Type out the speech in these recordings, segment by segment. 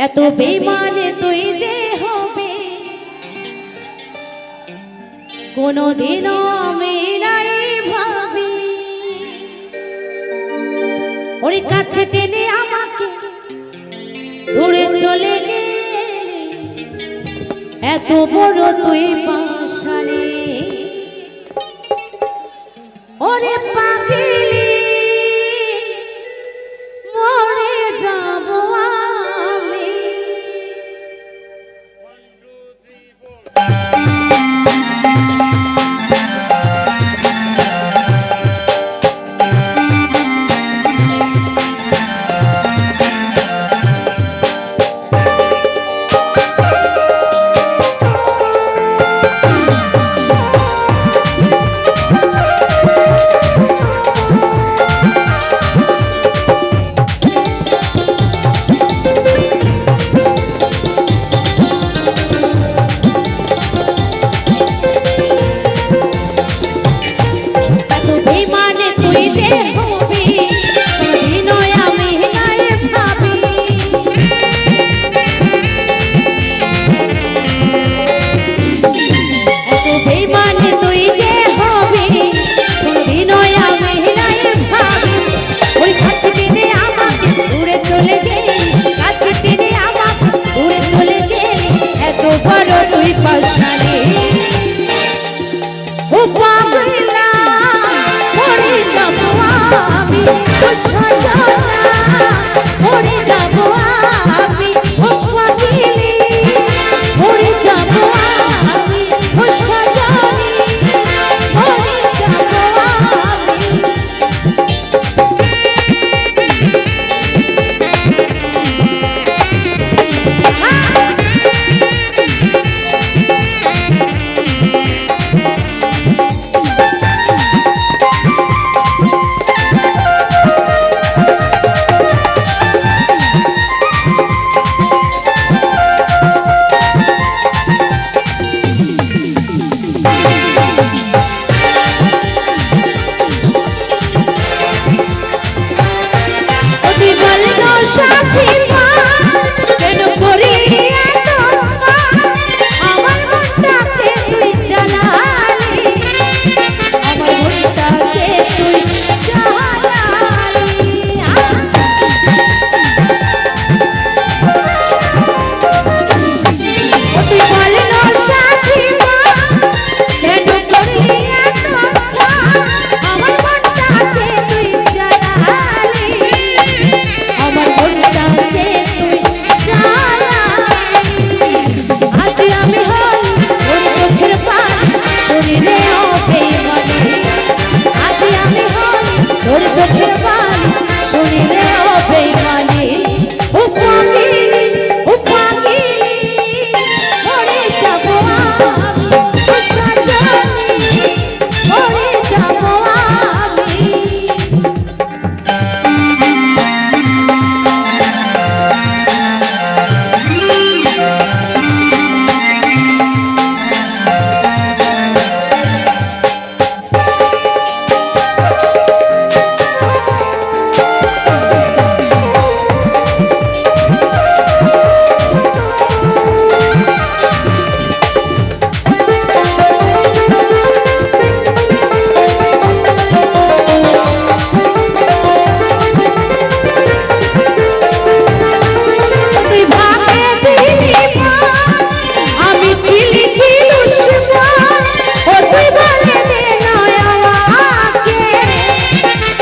এত বেমানে তুই যে হবে। কোনোদিনও আমি নাই ভাবি। ওর কাছে টেনে আমাকে ধরে চলে গে এত বড় তুই পাশারে ওরে পাখি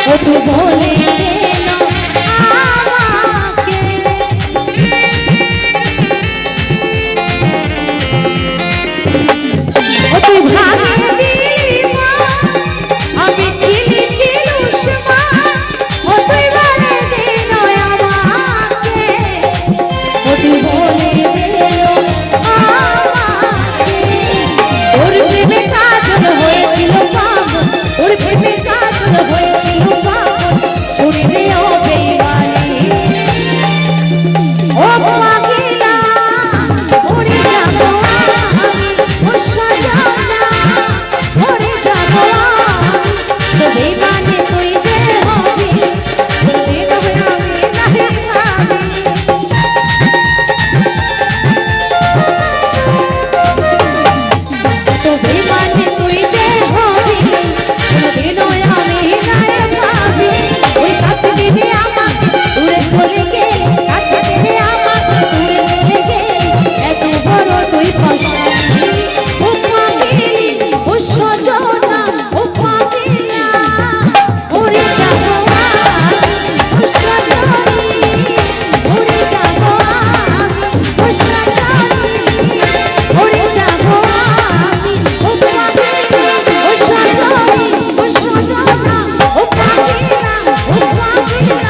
What Thank you.